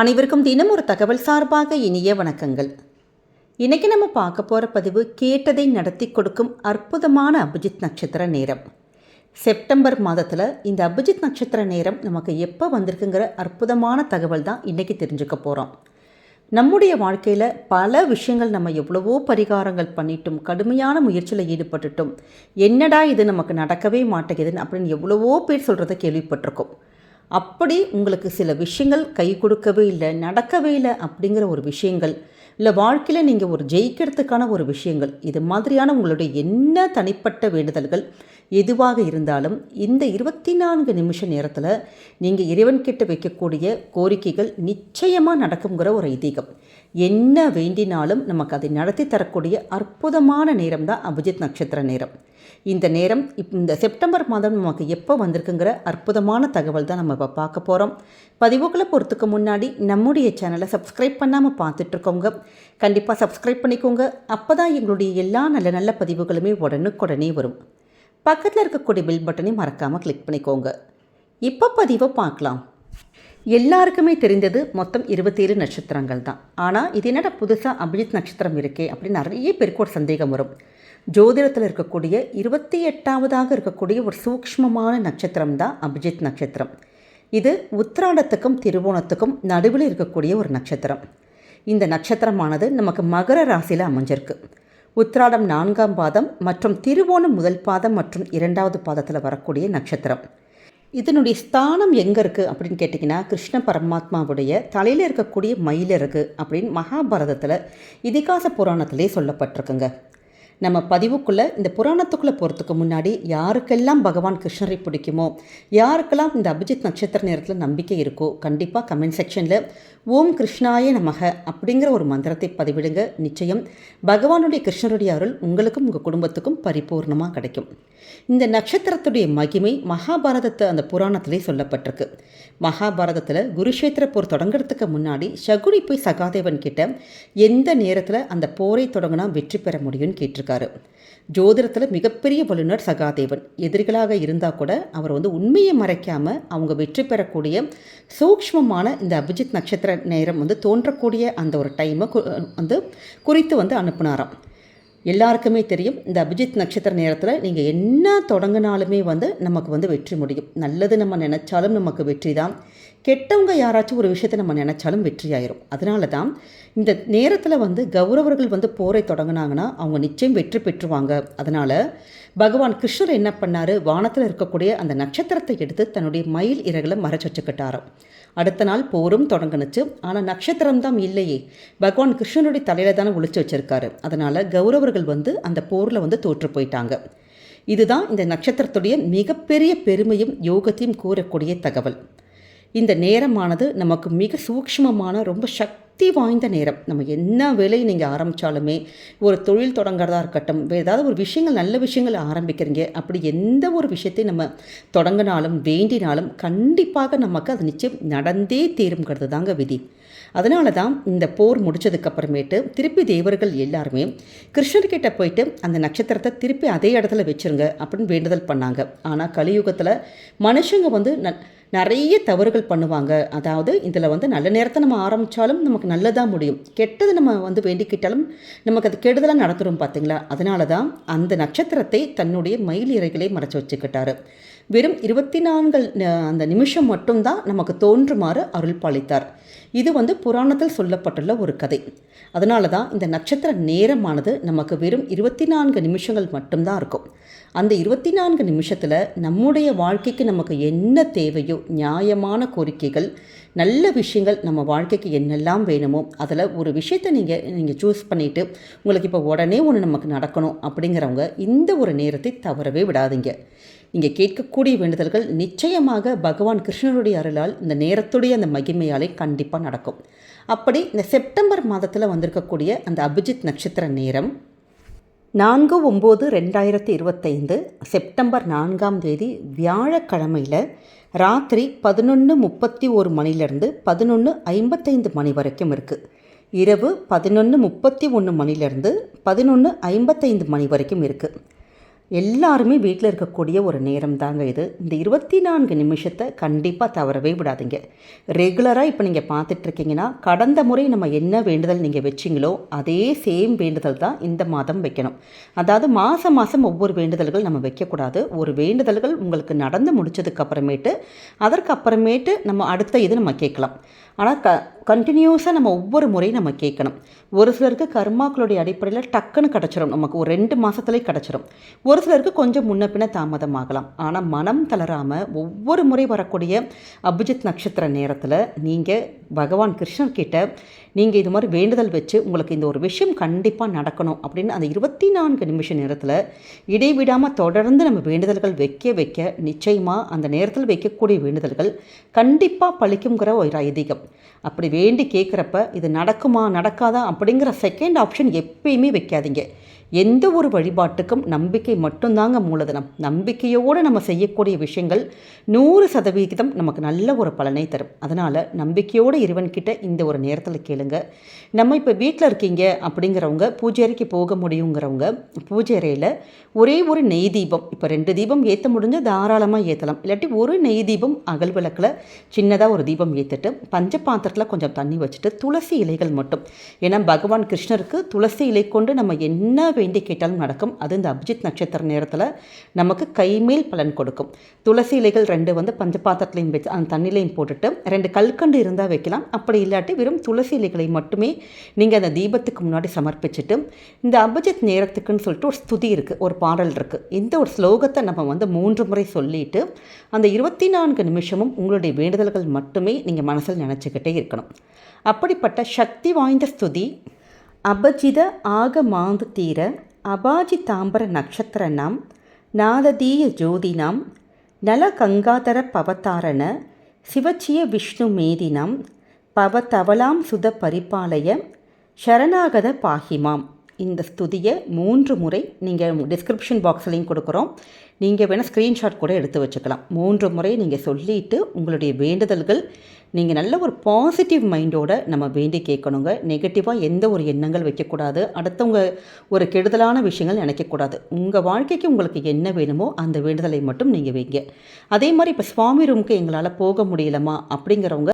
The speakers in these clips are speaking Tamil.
அனைவருக்கும் தினம் ஒரு தகவல் சார்பாக இனிய வணக்கங்கள். இன்றைக்கி நம்ம பார்க்க போகிற பதிவு கேட்டதை நடத்தி கொடுக்கும் அற்புதமான அபிஜித் நட்சத்திர நேரம். செப்டம்பர் மாதத்தில் இந்த அபிஜித் நட்சத்திர நேரம் நமக்கு எப்போ வந்திருக்குங்கிற அற்புதமான தகவல் தான் இன்றைக்கி தெரிஞ்சுக்க போகிறோம் நம்முடைய வாழ்க்கையில் பல விஷயங்கள் நம்ம எவ்வளவோ பரிகாரங்கள் பண்ணிட்டும் கடுமையான முயற்சியில் ஈடுபட்டுட்டும் என்னடா இது நமக்கு நடக்கவே மாட்டேங்குதுன்னு அப்படின்னு எவ்வளவோ பேர் சொல்கிறத கேள்விப்பட்டிருக்கோம். அப்படி உங்களுக்கு சில விஷயங்கள் கை கொடுக்கவே இல்லை நடக்கவே இல்லை அப்படிங்கிற ஒரு விஷயங்கள் இல்லை வாழ்க்கையில் நீங்கள் ஒரு ஜெயிக்கிறதுக்கான ஒரு விஷயங்கள் இது மாதிரியான உங்களுடைய என்ன தனிப்பட்ட வேண்டுதல்கள் எதுவாக இருந்தாலும் இந்த இருபத்தி நான்கு நிமிஷ நேரத்தில் நீங்கள் இறைவன்கிட்ட வைக்கக்கூடிய கோரிக்கைகள் நிச்சயமாக நடக்குங்கிற ஒரு ஐதீகம். என்ன வேண்டினாலும் நமக்கு அதை நடத்தி தரக்கூடிய அற்புதமான நேரம் தான் அபிஜித் நட்சத்திர நேரம். இந்த நேரம் இப் இந்த செப்டம்பர் மாதம் நமக்கு எப்போ வந்திருக்குங்கிற அற்புதமான தகவல் தான் நம்ம இப்போ பார்க்க போகிறோம் பதிவுகளை பொறுத்துக்கு முன்னாடி நம்முடைய சேனலை சப்ஸ்கிரைப் பண்ணாமல் பார்த்துட்ருக்கோங்க. கண்டிப்பாக சப்ஸ்கிரைப் பண்ணிக்கோங்க. அப்போ தான் எங்களுடைய எல்லா நல்ல நல்ல பதிவுகளுமே உடனுக்குடனே வரும். பக்கத்தில் இருக்கக்கூடிய பில் பட்டனை மறக்காமல் கிளிக் பண்ணிக்கோங்க. இப்போ பதிவை பார்க்கலாம். எல்லாருக்குமே தெரிந்தது மொத்தம் இருபத்தேழு நட்சத்திரங்கள் தான். ஆனால் இது என்னடா புதுசாக அபிஜித் நட்சத்திரம் இருக்கே அப்படின்னு நிறைய பேருக்கு ஒரு சந்தேகம் வரும். ஜோதிடத்தில் இருக்கக்கூடிய இருபத்தி எட்டாவதாக இருக்கக்கூடிய ஒரு சூக்ஷ்மமான நட்சத்திரம் தான் அபிஜித் நட்சத்திரம். இது உத்திராடத்துக்கும் திருவோணத்துக்கும் நடுவில் இருக்கக்கூடிய ஒரு நட்சத்திரம். இந்த நட்சத்திரமானது நமக்கு மகர ராசியில் அமைஞ்சிருக்கு. உத்திராடம் நான்காம் பாதம் மற்றும் திருவோணம் முதல் பாதம் மற்றும் இரண்டாவது பாதத்தில் வரக்கூடிய நட்சத்திரம். இதனுடைய ஸ்தானம் எங்கே இருக்குது அப்படின்னு கேட்டிங்கன்னா கிருஷ்ண பரமாத்மாவுடைய தலையில் இருக்கக்கூடிய மயிலிறகு அப்படின்னு மகாபாரதத்தில் இதிகாச புராணத்திலே சொல்லப்பட்டிருக்குங்க. நம்ம பதிவுக்குள்ளே இந்த புராணத்துக்குள்ளே போகிறதுக்கு முன்னாடி யாருக்கெல்லாம் பகவான் கிருஷ்ணரை பிடிக்குமோ யாருக்கெல்லாம் இந்த அபிஜித் நட்சத்திர நேரத்தில் நம்பிக்கை இருக்கோ கண்டிப்பாக கமெண்ட் செக்ஷனில் ஓம் கிருஷ்ணாய நமக அப்படிங்கிற ஒரு மந்திரத்தை பதிவிடுங்க. நிச்சயம் பகவானுடைய கிருஷ்ணருடைய அருள் உங்களுக்கும் உங்கள் குடும்பத்துக்கும் பரிபூர்ணமாக கிடைக்கும். இந்த நட்சத்திரத்துடைய மகிமை மகாபாரதத்தை அந்த புராணத்திலே சொல்லப்பட்டிருக்கு. மகாபாரதத்தில் குருஷேத்திர போர் தொடங்குறதுக்கு முன்னாடி சகுனி போய் சகாதேவன் கிட்ட எந்த நேரத்தில் அந்த போரை தொடங்கினா வெற்றி பெற முடியும்னு கேட்டிருக்காரு ஜோதிடத்தில் மிகப்பெரிய வல்லுநர் சகாதேவன். எதிரிகளாக இருந்தால் கூட அவர் வந்து உண்மையை மறைக்காமல் அவங்க வெற்றி பெறக்கூடிய சூக்ஷ்மமான இந்த அபிஜித் நட்சத்திர நேரம் வந்து தோன்றக்கூடிய அந்த ஒரு டைமை வந்து குறித்து வந்து அனுப்புனாராம். எல்லாருக்குமே தெரியும் இந்த அபிஜித் நட்சத்திர நேரத்தில் நீங்கள் என்ன தொடங்கினாலுமே வந்து நமக்கு வந்து வெற்றி முடியும். நல்லது நம்ம நினச்சாலும் நமக்கு வெற்றி தான் கெட்டவங்க யாராச்சும் ஒரு விஷயத்தை நம்ம நினச்சாலும் வெற்றியாயிரும். அதனால தான் இந்த நேரத்தில் வந்து கௌரவர்கள் வந்து போரை தொடங்கினாங்கன்னா அவங்க நிச்சயம் வெற்றி பெற்றுவாங்க. அதனால் பகவான் கிருஷ்ணர் என்ன பண்ணார்? வானத்தில் இருக்கக்கூடிய அந்த நட்சத்திரத்தை எடுத்து தன்னுடைய மயில் இறகுல மறைச்சு வச்சுக்கிட்டாராம். அடுத்த நாள் போரும் தொடங்குனுச்சு. ஆனால் நட்சத்திரம் தான் இல்லையே. பகவான் கிருஷ்ணனுடைய தலையில் தானே ஒழிச்சு வச்சுருக்காரு. அதனால் கௌரவர்கள் வந்து அந்த போரில் வந்து தோற்று போயிட்டாங்க. இதுதான் இந்த நட்சத்திரத்துடைய மிகப்பெரிய பெருமையும் யோகத்தையும் கூறக்கூடிய தகவல். இந்த நேரமானது நமக்கு மிக சூக்ஷ்மமான ரொம்ப சக்தி வாய்ந்த நேரம். நம்ம என்ன வேலையை நீங்கள் ஆரம்பித்தாலுமே ஒரு தொழில் தொடங்குறதா இருக்கட்டும் வேறு ஏதாவது ஒரு விஷயங்கள் நல்ல விஷயங்கள் ஆரம்பிக்கிறீங்க அப்படி எந்த ஒரு விஷயத்தை நம்ம தொடங்கினாலும் வேண்டினாலும் கண்டிப்பாக நமக்கு அது நிச்சயம் நடந்தே தீருங்கிறது தாங்க விதி. அதனால தான் இந்த போர் முடிச்சதுக்கப்புறமேட்டு திருப்பி தேவர்கள் எல்லாருமே கிருஷ்ணர்கிட்ட போயிட்டு அந்த நட்சத்திரத்தை திருப்பி அதே இடத்துல வச்சுருங்க அப்படின்னு வேண்டுதல் பண்ணாங்க. ஆனால் கலியுகத்தில் மனுஷங்க வந்து ந நிறைய தவறுகள் பண்ணுவாங்க. அதாவது இதில் வந்து நல்ல நேரத்தை நம்ம ஆரம்பித்தாலும் நமக்கு நல்லதாக முடியும். கெட்டது நம்ம வந்து வேண்டிக்கிட்டாலும் நமக்கு அது கெடுதலாக நடத்துகிறோம் பார்த்தீங்களா அதனால தான் அந்த நட்சத்திரத்தை தன்னுடைய மயில் இறைகளை மறைச்சி வச்சுக்கிட்டாரு. வெறும் இருபத்தி நான்கு அந்த நிமிஷம் மட்டும்தான் நமக்கு தோன்றுமாறு அருள் பாலித்தார் இது வந்து புராணத்தில் சொல்லப்பட்டுள்ள ஒரு கதை. அதனால தான் இந்த நட்சத்திர நேரமானது நமக்கு வெறும் இருபத்தி நான்கு நிமிஷங்கள் மட்டும்தான் இருக்கும். அந்த இருபத்தி நான்கு நிமிஷத்தில் நம்முடைய வாழ்க்கைக்கு நமக்கு என்ன தேவையோ நியாயமான கோரிக்கைகள் நல்ல விஷயங்கள் நம்ம வாழ்க்கைக்கு என்னெல்லாம் வேணுமோ அதில் ஒரு விஷயத்தை நீங்கள் நீங்கள் சூஸ் பண்ணிவிட்டு உங்களுக்கு இப்போ உடனே ஒன்று நமக்கு நடக்கணும் அப்படிங்கிறவங்க இந்த ஒரு நேரத்தை தவறவே விடாதீங்க. நீங்கள் கேட்கக்கூடிய வேண்டுதல்கள் நிச்சயமாக பகவான் கிருஷ்ணருடைய அருளால் இந்த நேரத்துடைய அந்த மகிமையாலே கண்டிப்பாக நடக்கும். அப்படி இந்த செப்டம்பர் மாதத்தில் வந்திருக்கக்கூடிய அந்த அபிஜித் நட்சத்திர நேரம் நான்கு ஒம்பது ரெண்டாயிரத்தி இருபத்தைந்து செப்டம்பர் நான்காம் தேதி வியாழக்கிழமையில் ராத்திரி பதினொன்று முப்பத்தி ஒரு மணிலேருந்து பதினொன்று ஐம்பத்தைந்து மணி வரைக்கும் இருக்குது இரவு பதினொன்று முப்பத்தி ஒன்று மணிலேருந்து பதினொன்று ஐம்பத்தைந்து மணி வரைக்கும் இருக்குது எல்லாருமே வீட்டில் இருக்கக்கூடிய ஒரு நேரம் தாங்க இது. இந்த இருபத்தி நான்கு நிமிஷத்தை கண்டிப்பாக தவறவே விடாதீங்க. ரெகுலராக இப்போ நீங்கள் பார்த்துட்ருக்கீங்கன்னா கடந்த முறை நம்ம என்ன வேண்டுதல் நீங்கள் வச்சிங்களோ அதே சேம் வேண்டுதல் தான் இந்த மாதம் வைக்கணும். அதாவது மாதம் மாதம் ஒவ்வொரு வேண்டுதல்கள் நம்ம வைக்கக்கூடாது. ஒரு வேண்டுதல்கள் உங்களுக்கு நடந்து முடிச்சதுக்கப்புறமேட்டு அதற்கு அப்புறமேட்டு நம்ம அடுத்த இது நம்ம கேட்கலாம். ஆனால் க கண்டினியூஸாக நம்ம ஒவ்வொரு முறையும் நம்ம கேட்கணும். ஒரு சிலருக்கு கர்மாக்களுடைய அடிப்படையில் டக்குன்னு கிடச்சிரும். நமக்கு ஒரு ரெண்டு மாதத்துலேயே கிடச்சிரும். ஒரு சிலருக்கு கொஞ்சம் முன்ன பின்ன தாமதமாகலாம். ஆனால் மனம் தளராமல் ஒவ்வொரு முறை வரக்கூடிய அபிஜித் நட்சத்திர நேரத்தில் நீங்கள் பகவான் கிருஷ்ணர்கிட்ட நீங்கள் இது மாதிரி வேண்டுதல் வச்சு உங்களுக்கு இந்த ஒரு விஷயம் கண்டிப்பாக நடக்கணும் அப்படின்னு அந்த இருபத்தி நான்கு நிமிஷ நேரத்தில் இடைவிடாமல் தொடர்ந்து நம்ம வேண்டுதல்கள் வைக்க வைக்க நிச்சயமாக அந்த நேரத்தில் வைக்கக்கூடிய வேண்டுதல்கள் கண்டிப்பாக பழிக்குங்கிற ஒரு ஐதீகம். அப்படி வேண்டி கேட்குறப்ப இது நடக்குமா நடக்காதா அப்படிங்கிற செகண்ட் ஆப்ஷன் எப்பயுமே வைக்காதீங்க. எந்த ஒரு வழிபாட்டுக்கும் நம்பிக்கை மட்டும்தாங்க மூலதனம். நம்பிக்கையோடு நம்ம செய்யக்கூடிய விஷயங்கள் நூறு சதவிகிதம் நமக்கு நல்ல ஒரு பலனை தரும். அதனால் நம்பிக்கையோடு இறைவன்கிட்ட இந்த ஒரு நேரத்தில் கேளுங்க. நம்ம இப்போ வீட்டில் இருக்கீங்க அப்படிங்கிறவங்க பூஜை அறைக்கு போக முடியுங்கிறவங்க பூஜை அறையில் ஒரே ஒரு நெய் தீபம் இப்போ ரெண்டு தீபம் ஏற்ற முடிஞ்ச தாராளமாக ஏற்றலாம் இல்லாட்டி ஒரு நெய் தீபம் அகல் விளக்கில் சின்னதாக ஒரு தீபம் ஏற்றிட்டு பஞ்ச பாத்திரத்தில் கொஞ்சம் தண்ணி வச்சுட்டு துளசி இலைகள் மட்டும். ஏன்னா பகவான் கிருஷ்ணருக்கு துளசி இலை கொண்டு நம்ம என்ன வேண்டி கேட்டாலும் நடக்கும். அது இந்த அபிஜித் நட்சத்திர நேரத்தில் நமக்கு கைமேல் பலன் கொடுக்கும். துளசி இலைகள் ரெண்டு வந்து பஞ்சபாத்திரத்துலையும் வச்சு அந்த தண்ணிலையும் போட்டுட்டு ரெண்டு கல்கண்டு இருந்தால் வைக்கலாம். அப்படி இல்லாட்டி வெறும் துளசி இலைகளை மட்டுமே நீங்கள் அந்த தீபத்துக்கு முன்னாடி சமர்ப்பிச்சுட்டு இந்த அபிஜித் நேரத்துக்குன்னு சொல்லிட்டு ஒரு ஸ்துதி இருக்குது ஒரு பாடல் இருக்குது இந்த ஒரு ஸ்லோகத்தை நம்ம வந்து மூன்று முறை சொல்லிட்டு அந்த இருபத்தி நான்கு நிமிஷமும் உங்களுடைய வேண்டுதல்கள் மட்டுமே நீங்கள் மனசில் நினச்சிக்கிட்டே இருக்கணும். அப்படிப்பட்ட சக்தி வாய்ந்த ஸ்துதி அபஜித ஆக மாந்து தீர அபாஜி தாம்பர நட்சத்திரனாம் நாததீய ஜோதினாம் நல கங்காதர பவதாரண சிவச்சிய விஷ்ணு மேதினாம் பவதவலாம் சுத பரிபாலய சரணாகத பாகிமாம். இந்த ஸ்துதியை மூன்று முறை நீங்கள் டிஸ்கிரிப்ஷன் பாக்ஸ்லையும் கொடுக்குறோம். நீங்கள் வேணால் ஸ்க்ரீன்ஷாட் கூட எடுத்து வச்சுக்கலாம். மூன்று முறை நீங்கள் சொல்லிவிட்டு உங்களுடைய வேண்டுதல்கள் நீங்கள் நல்ல ஒரு பாசிட்டிவ் மைண்டோட நம்ம வேண்டி கேட்கணுங்க. நெகட்டிவாக எந்த ஒரு எண்ணங்கள் வைக்கக்கூடாது. அடுத்தவங்க ஒரு கெடுதலான விஷயங்கள் நினைக்கக்கூடாது. உங்கள் வாழ்க்கைக்கு உங்களுக்கு என்ன வேணுமோ அந்த வேண்டுதலை மட்டும் நீங்கள் வைங்க. அதே மாதிரி இப்போ சுவாமி ரூமுக்கு எங்களால் போக முடியலமா அப்படிங்கிறவங்க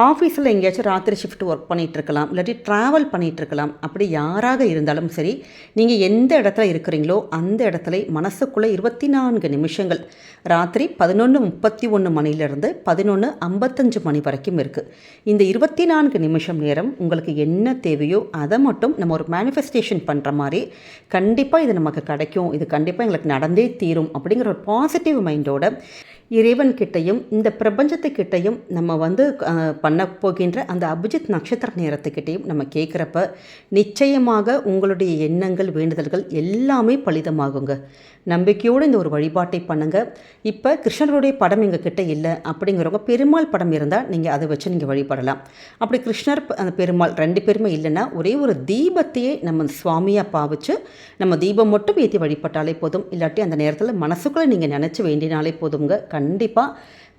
ஆஃபீஸில் எங்கேயாச்சும் ராத்திரி ஷிஃப்ட் ஒர்க் பண்ணிகிட்ருக்கலாம் இல்லாட்டி ட்ராவல் பண்ணிகிட்ருக்கலாம் அப்படி யாராக இருந்தாலும் சரி நீங்கள் எந்த இடத்துல இருக்கிறீங்களோ அந்த இடத்துல மனசுக்குள்ளே இருபத்தி நான்கு நிமிஷங்கள் ராத்திரி பதினொன்று முப்பத்தி ஒன்று மணிலேருந்து பதினொன்று ஐம்பத்தஞ்சு மணி வரைக்கும் இருக்குது இந்த இருபத்தி நான்கு நிமிஷம் நேரம் உங்களுக்கு என்ன தேவையோ அதை மட்டும் நம்ம ஒரு மேனிஃபெஸ்டேஷன் பண்ணுற மாதிரி கண்டிப்பாக இது நமக்கு கிடைக்கும். இது கண்டிப்பாக எங்களுக்கு நடந்தே தீரும் அப்படிங்கிற ஒரு பாசிட்டிவ் மைண்டோட இறைவன்கிட்டையும் இந்த பிரபஞ்சத்துக்கிட்டையும் நம்ம வந்து பண்ண போகின்ற அந்த அபிஜித் நட்சத்திர நேரத்துக்கிட்டையும் நம்ம கேட்குறப்ப நிச்சயமாக உங்களுடைய எண்ணங்கள் வேண்டுதல்கள் எல்லாமே பலிதமாகுங்க. நம்பிக்கையோடு இந்த ஒரு வழிபாட்டை பண்ணுங்கள் இப்போ கிருஷ்ணருடைய படம் எங்கள் கிட்டே இல்லை அப்படிங்கிறவங்க பெருமாள் படம் இருந்தால் நீங்கள் அதை வச்சு நீங்கள் வழிபடலாம். அப்படி கிருஷ்ணர் அந்த பெருமாள் ரெண்டு பேருமே இல்லைன்னா ஒரே ஒரு தீபத்தையே நம்ம சுவாமியாக பாவிச்சு நம்ம தீபம் மட்டும் ஏற்றி வழிபட்டாலே போதும். இல்லாட்டி அந்த நேரத்தில் மனசுக்குள்ளே நீங்கள் நினச்சி வேண்டினாலே போதுங்க கண்டிப்பாக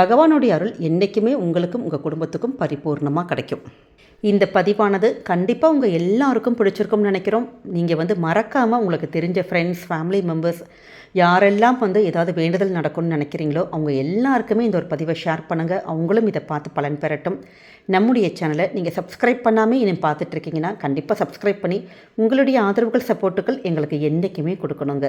பகவானுடைய அருள் என்றைக்குமே உங்களுக்கும் உங்கள் குடும்பத்துக்கும் பரிபூர்ணமாக கிடைக்கும். இந்த பதிவானது கண்டிப்பாக உங்கள் எல்லாருக்கும் பிடிச்சிருக்கும்னு நினைக்கிறோம். நீங்கள் வந்து மறக்காமல் உங்களுக்கு தெரிஞ்ச ஃப்ரெண்ட்ஸ் ஃபேமிலி மெம்பர்ஸ் யாரெல்லாம் வந்து ஏதாவது வேண்டுதல் நடக்கும்னு நினைக்கிறீங்களோ அவங்க எல்லாருக்குமே இந்த ஒரு பதிவை ஷேர் பண்ணுங்கள் அவங்களும் இதை பார்த்து பலன் பெறட்டும். நம்முடைய சேனலை நீங்கள் சப்ஸ்கிரைப் பண்ணாமல் இன்னும் பார்த்துட்ருக்கீங்கன்னா கண்டிப்பாக சப்ஸ்கிரைப் பண்ணி உங்களுடைய ஆதரவுகள் சப்போர்ட்டுகள் எங்களுக்கு என்றைக்குமே கொடுக்கணுங்க.